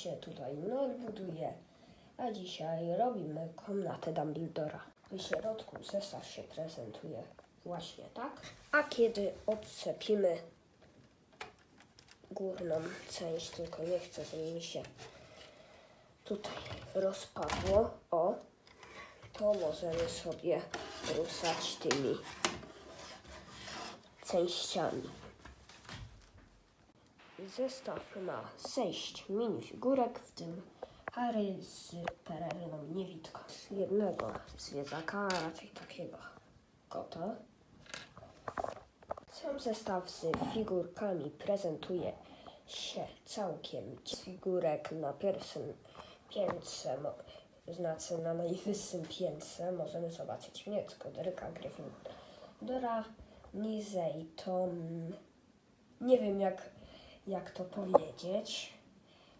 się tutaj buduje, a dzisiaj robimy komnatę Dumbledora. W środku zestaw się prezentuje właśnie tak, a kiedy odcepimy górną część, tylko nie chcę, żeby mi się tutaj rozpadło, o, to możemy sobie ruszać tymi częściami. Zestaw ma sześć minifigurek, w tym Harry z pereryną niewidką. Z jednego zwierzaka, a raczej takiego kota. Sam zestaw z figurkami prezentuje się całkiem. Z figurek na pierwszym piętrze, znaczy na najwyższym piętrze możemy zobaczyć Miecko, Deryka, Gryffindora. Niżej to mm, nie wiem jak, jak to powiedzieć.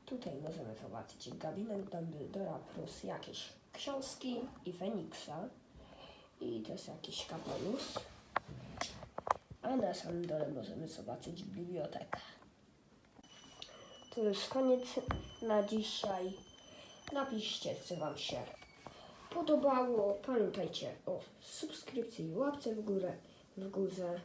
Tutaj możemy zobaczyć gabinet Dumbledora plus jakieś książki i Feniksa i też jakiś kapelusz. A na samym dole możemy zobaczyć bibliotekę. To już koniec na dzisiaj. Napiszcie, co Wam się podobało. Pamiętajcie o subskrypcji i łapce w górę, w górze.